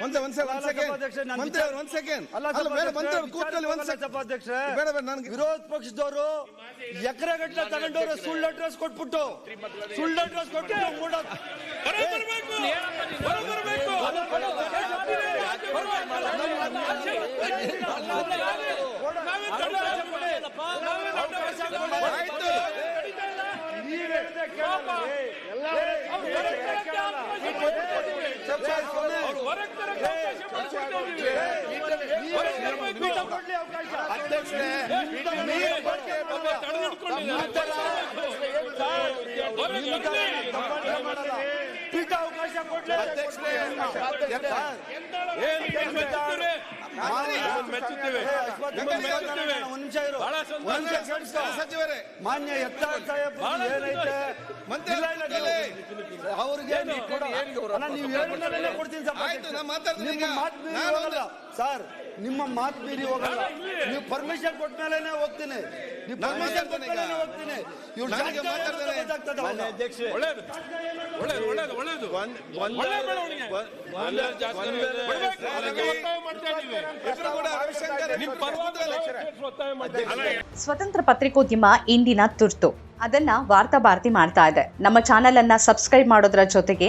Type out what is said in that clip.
Second ಒಂದ್ ಅಲ್ಲ, second ಸಭಾಧ್ಯಕ್ಷ, ಮಂತ್ರಿ ಅವ್ರು ಒಂದ್ ಸೆಕೆಂಡ್ ಅಲ್ಲ ಅಲ್ಲ ಬೇಡ ಸಭಾಧ್ಯಕ್ಷ, ಮಂತ್ರಿ ಅವ್ರು ಕೂತ್ಕೊಳ್ಳಿ ಒಂದ್ ವಿಚಾರಕ್ಕೆ ಸೆಕೆಂಡ್ ಸಭಾಧ್ಯಕ್ಷ ಬೇಡ ಬೇಡ ನನಗೆ ವಿರೋಧ ಪಕ್ಷದವರು ಎಕರೆ ಗಟ್ಟಲೆ ತಗೊಂಡವ್ರು ಸುಳ್ಳು ಅಡ್ರೆಸ್ ಕೊಟ್ಬಿಟ್ಟು ಸುಳ್ಳು ಅಡ್ರೆಸ್ ಕೊಟ್ಬಿಟ್ಟು ಮೂಡ ಆಯ್ತು ನೀವ್ ಹೇಳಿದ್ರೆ ಕೇಳಲ್ಲ. ಪೀಠ ಕೊಡ್ಲಿ ಅವಕಾಶ. ಅಧ್ಯಕ್ಷರೇ ಅವಕಾಶ ಕೊಡ್ಲಿ ಅಧ್ಯಕ್ಷರೇ. ಸಚಿವರೇ ಮಾನ್ಯ ಎತ್ತಾಳ್ ಸಾಹೇಬ್ ಏನೈತೆ ಕೂತ್ಕೊಳ್ಳಿ. ಅವ್ರಿಗೆ ನೀವು ಕೊಡ್ತೀನಿ ಸರ್ ನಿಮ್ಮ ಮಾತು ಮೀರಿ ಹೋಗಲ್ಲ. ನೀವು ಪರ್ಮಿಷನ್ ಕೊಟ್ಟ ಮೇಲೆ ಹೋಗ್ತೀನಿ. ನೀವು ಪರ್ಮಿಷನ್ ಕೊಟ್ಟ ಹೋಗ್ತೀನಿ. ಇವ್ರು ನನಗೆ ಜಾಸ್ತಿ ಮಾತಾಡ್ತಾರೆ. ಗೊತ್ತಾಗ್ತದೆ ಅವಾಗ. ಒಳ್ಳೇದು. ಒಳ್ಳೇದು ಒಳ್ಳೇದು ಒಳ್ಳೇದು. ಒಳ್ಳೆ ಬೆಳವಣಿಗೆ ಎಲ್ಲರೂ ಜಾಸ್ತಿ ಬಿಡ್ಬೇಕು. ಅದಕ್ಕೆ ಒತ್ತಾಯ ಮಾಡ್ತಾ ಇದ್ದೀವಿ. ಇಬ್ರು ಕೂಡ ರವಿಶಂಕರ್ ನಿಮ್ ಪರವಾಗಿ ಒತ್ತಾಯ ಮಾಡ್ತಾ ಇದ್ದೀವಿ. ಸ್ವತಂತ್ರ ಪತ್ರಿಕೋದ್ಯಮ ಇಂದಿನ ತುರ್ತು. ಅದನ್ನ ವಾರ್ತಾ ಭಾರತಿ ಮಾಡ್ತಾ ಇದೆ. ನಮ್ಮ ಚಾನೆಲ್ ಅನ್ನ ಸಬ್ಸ್ಕ್ರೈಬ್ ಮಾಡೋದ್ರ ಜೊತೆಗೆ